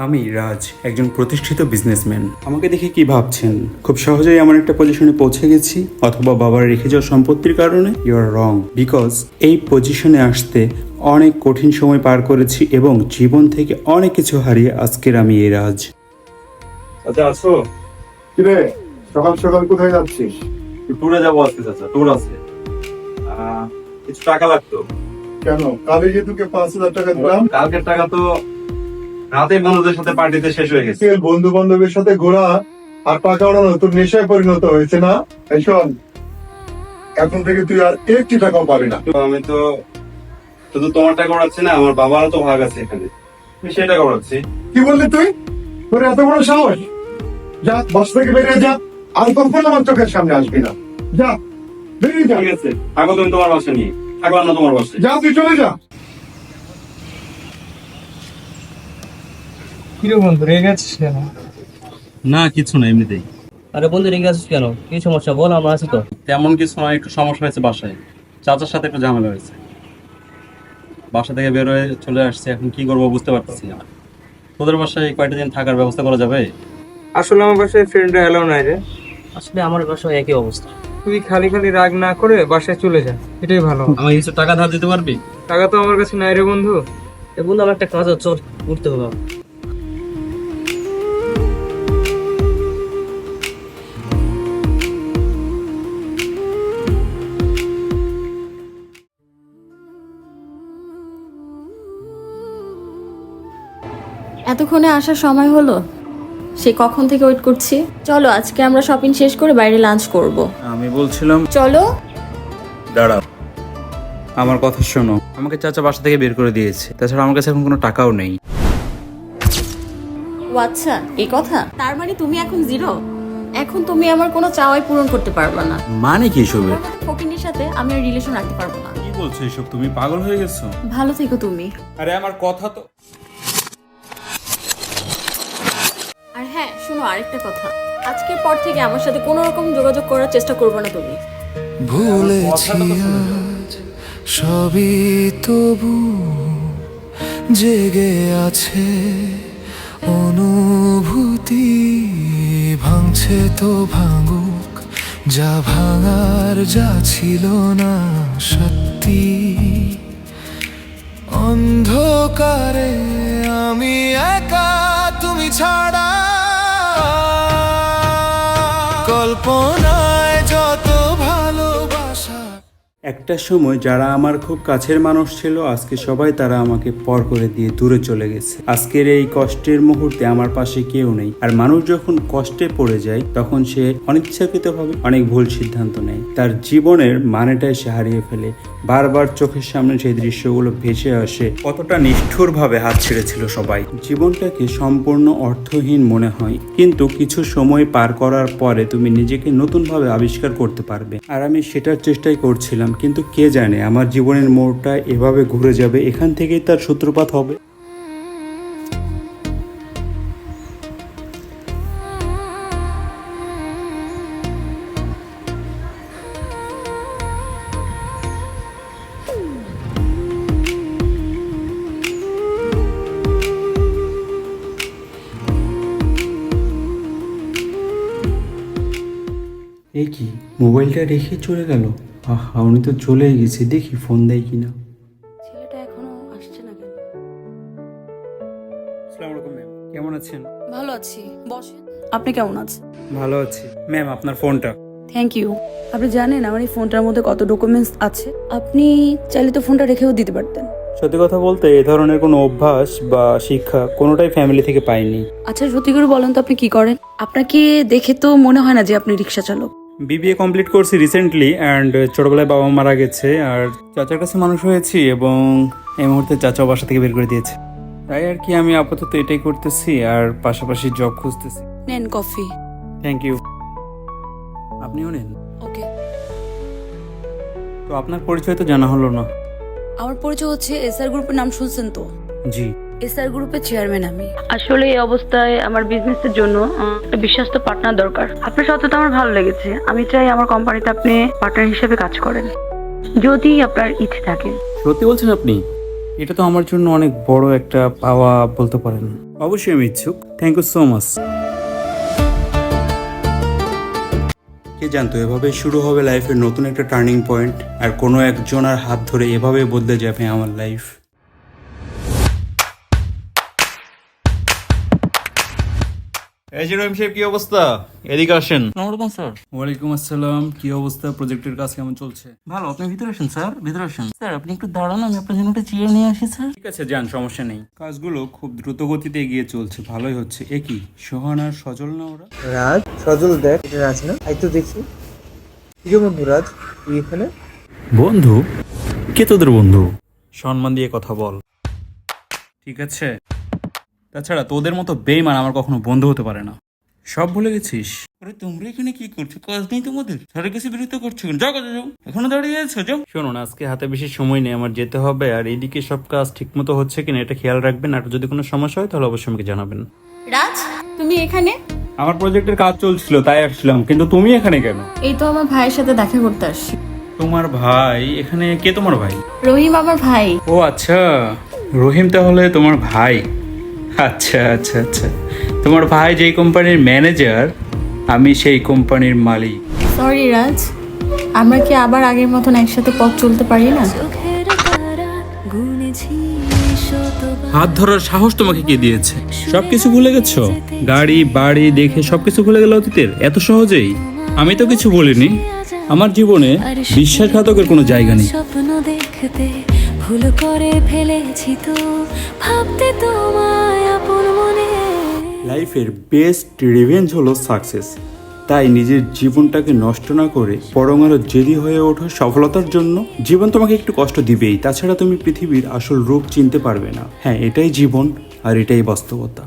আমি রাজ একজন প্রতিষ্ঠিত বিজনেসম্যান আমাকে দেখে কি ভাবছেন? খুব সহজেই আমার একটা পজিশনে পৌঁছে গেছি অথবা বাবার রেখে যাওয়া সম্পত্তির কারণে? ইউ আর রং বিকজ এই পজিশনে আসতে অনেক কঠিন সময় পার করেছি এবং জীবন থেকে অনেক কিছু হারিয়ে আজকের আমি এই রাজ। আচ্ছা আছো? কিরে সকাল সকাল কোথায় যাচ্ছিস? ট্যুরে যাব আজকে চাচা ট্যুর আছে। আহ, কিছু টাকা লাগতো। কেন? কালে যে তোকে পাঁচ হাজার টাকা দিলাম। কালকের টাকা তো রাতে বন্ধুদের সাথে পার্টিতে শেষ হয়ে গেছে। বন্ধু বান্ধবের সাথে ঘোরা আর টাকা ওড়ানো তোর নেশায় পরিণত হয়েছে না? এই শোন এখন থেকে তুই আর একটি টাকাও পাবি না। আমি তো শুধু তোমার টাকা উড়াচ্ছি না আমার বাবারও তো ভাগ আছে এখানে। আমি সেই টাকা উড়াচ্ছি কি বললি তুই? তোর এত বড় সাহস? যা বাস থেকে বেরিয়ে যা আর কখনো আমার চোখের সামনে আসবি না। যা বেরিয়ে যা। ঠিক আছে থাকো তুমি তোমার বাসা নিয়ে। থাকলাম না তোমার বাসায় যা তুই চলে যা। কিরে বন্ধু রেগে গেছিস কেন? না কিছু না এমনিতেই। আরে বন্ধু রেগে আছিস কেন? কি সমস্যা? বল আমরা আছি তো। তেমন কিছু না একটু সমস্যা হয়েছে বাসায়। চাচার সাথে একটু ঝামেলা হয়েছে। বাসা থেকে বের হয়ে চলে আসছে এখন কি করব বুঝতে পারতেছি না। তোদের বাসায় কয়টা দিন থাকার ব্যবস্থা করা যাবে? আসলে আমার বাসায় ফ্রেন্ডরা এলাও নাই রে। আসলে আমার বাসায় একই অবস্থা। তুই খালি খালি রাগ না করে বাসায় চলে যা এটাই ভালো। আমাকে কিছু টাকা ধার দিতে পারবি? টাকা তো আমার কাছে নাই রে বন্ধু। এ বন্ধু আমার একটা কাজ আছে চল উঠতে হবে। এতক্ষণে আসার সময় হলো? সে কখন থেকে ওয়েট করছি? চলো আজকে আমরা শপিং শেষ করে বাইরে লাঞ্চ করব। আমি বলছিলাম চলো। দাঁড়াও। আমার কথা শোনো। আমাকে চাচা বাসা থেকে বের করে দিয়েছে। তাছাড়া আমার কাছে এখন কোনো টাকাও নেই। ও আচ্ছা এই কথা? তার মানে তুমি এখন জিরো এখন তুমি আমার কোনো চাওয়াই পূরণ করতে পারবে না। মানে কি এসবের ফকিনের সাথে আমি রিলেশন রাখতে পারব না। কি বলছো এসব? তুমি পাগল হয়ে গেছো? ভালো থেকো তুমি। আরে আমার কথা তো হ্যাঁ শোনো আরেকটা কথা। আজকের পর থেকে আমার সাথে কোনো রকম যোগাযোগ করার চেষ্টা করবে না তুমি। ভুলেছি আজ সবই তবু জেগে আছে অনুভূতি ভাঙছে তো ভাঙুক যা ভাঙার যা ছিল না সত্যি। অন্ধকারে আমি একা তুমি ছাড়া একটা সময় যারা আমার খুব কাছের মানুষ ছিল, আজকে সবাই তারা আমাকে পর করে দিয়ে দূরে চলে গেছে। আজকের এই কষ্টের মুহূর্তে আমার পাশে কেউ নেই। আর মানুষ যখন কষ্টে পড়ে যায়, তখন সে অনিচ্ছাকৃতভাবে অনেক ভুল সিদ্ধান্ত নেয়। তার জীবনের মানেটাই সে হারিয়ে ফেলে। বারবার চোখের সামনে সেই দৃশ্যগুলো ভেসে আসে। কতটা নিষ্ঠুরভাবে হাত ছেড়েছিল সবাই। জীবনটাকে সম্পূর্ণ অর্থহীন মনে হয়। কিন্তু কিছু সময় পার করার পরে তুমি নিজেকে নতুনভাবে আবিষ্কার করতে পারবে। আর আমি সেটার চেষ্টাই করছিলাম কিন্তু কে জানে আমার জীবনের মোড়টা এভাবে ঘুরে যাবে, এখান থেকেই তার সূত্রপাত হবে। এ কি? মোবাইলটা রেখে চলে গেল? আহা উনি তো চলেই গেছে দেখি ফোন দেয় কিনা। ছেলেটা এখনও আসছে না কেন? আসসালামু আলাইকুম ম্যাম কেমন আছেন? ভালো আছি। বসেন আপনি কেমন আছেন? ভালো আছি। ম্যাম আপনার ফোনটা থ্যাংক ইউ আপনি জানেন আমার এই ফোনটার মধ্যে কত ডকুমেন্টস আছে? আপনি চাইলে তো ফোনটা রেখেও দিতে পারতেন। সত্যি কথা বলতে এ ধরনের কোনো অভ্যাস বা শিক্ষা কোনোটাই ফ্যামিলি থেকে পাইনি আচ্ছা সত্যি করে বলেন তো আপনি কি করেন? আপনাকে দেখে তো মনে হয় না যে আপনি রিক্সা চালক। বিবিএ কমপ্লিট করছি রিসেন্টলি অ্যান্ড ছোটোবেলায় বাবা মারা গেছে আর চাচার কাছে মানুষ হয়েছি এবং এই মুহূর্তে চাচা বাসা থেকে বের করে দিয়েছে। তাই আর কি আমি আপাতত এটাই করতেছি আর পাশাপাশি জব খুঁজতেছি। নেন কফি। থ্যাংক ইউ আপনিও নেন? ওকে। তো আপনার পরিচয় তো জানা হলো না। আমার পরিচয় হচ্ছে এসআর গ্রুপের নাম শুনছেন তো? জি। এসআর গ্রুপের চেয়ারম্যান আমি। আসলে এই অবস্থায় আমার বিজনেসের জন্য একটা বিশ্বস্ত পার্টনার দরকার। আপনার সাথে তো আমার ভালো লেগেছে। আমি চাই আমার কোম্পানিতে আপনি পার্টনার হিসেবে কাজ করেন। যদি আপনার ইচ্ছে থাকে। সত্যি বলছেন আপনি? এটা তো আমার জন্য অনেক বড় একটা পাওয়া বলতে পারেন। অবশ্যই আমি ইচ্ছুক। থ্যাংক ইউ সো মাচ কে জানতো এভাবে শুরু হবে লাইফের নতুন একটা টার্নিং পয়েন্ট আর কোনো একজন আর হাত ধরে এভাবে বদলে যাবে আমার লাইফ এই যে রহিম সাহেব কি অবস্থা? এদিকে আসেন। স্যার। ওয়ালাইকুম আসসালাম। কি অবস্থা? প্রজেক্টের কাজ কেমন চলছে? ভালো আপনি ভিতরে আসেন স্যার ভিতরে আসেন। স্যার আপনি একটু দাঁড়ান আমি আপনার জন্য একটা চেয়ার নিয়ে আসি স্যার। ঠিক আছে যান সমস্যা নেই। কাজগুলো খুব দ্রুত গতিতে এগিয়ে চলছে ভালোই হচ্ছে। এ কি সোহান আর সজল না ওরা? রাজ সজল দেখ এটা রাজ না? আই তো দেখি। কি বন্ধু রাজ? তুই এখানে? বন্ধু? কে তোদের বন্ধু? সম্মান দিয়ে কথা বল। ঠিক আছে। তাছাড়া তোদের মতো বেইমান আমার কখনো বন্ধু হতে পারে না। সব ভুলে গেছিস? আরে তোমরা এখানে কি করছ? কাজ নেই তোমাদের? স্যারের কাছে বিরক্ত করছ? যাও কাজে যাও। এখনও দাঁড়িয়ে আছো? যাও। শোনো না আজকে হাতে বেশি সময় নেই আমার যেতে হবে আর এইদিকে সব কাজ ঠিকমতো হচ্ছে কিনা এটা খেয়াল রাখবেন আর যদি কোনো সমস্যা হয় তাহলে অবশ্যই আমাকে জানাবেন। রাজ তুমি এখানে? আমার প্রজেক্টের কাজ চলছিল তাই আসছিলাম কিন্তু তুমি এখানে কেন? এই তো আমার ভাইয়ের সাথে দেখা করতে আসছি। তোমার ভাই এখানে কে তোমার ভাই? রহিম আমার ভাই। ও আচ্ছা। রহিম তাহলে তোমার ভাই। আচ্ছা আচ্ছা আচ্ছা। তোমার ভাই যেই কোম্পানির ম্যানেজার আমি সেই কোম্পানির মালিক। সরি রাজ। আমরা কি আবার আগের মতন একসাথে পথ চলতে পারি না? হাত ধরার সাহস তোমাকে কে দিয়েছে? সবকিছু ভুলে গেছো? গাড়ি বাড়ি দেখে সবকিছু ভুলে গেল অতীতের এত সহজেই? আমি তো কিছু বলিনি। আমার জীবনে বিশ্বাসঘাতকের কোনো জায়গা নেই। ভুল করে ফেলেছি তো, ভাবতে তোমায় আপন মনে। লাইফের বেস্ট রিভেঞ্জ হলো সাকসেস তাই নিজের জীবনটাকে নষ্ট না করে বরং আরও জেদি হয়ে ওঠো সফলতার জন্য। জীবন তোমাকে একটু কষ্ট দিবেই, তাছাড়া তুমি পৃথিবীর আসল রূপ চিনতে পারবে না। হ্যাঁ এটাই জীবন আর এটাই বাস্তবতা।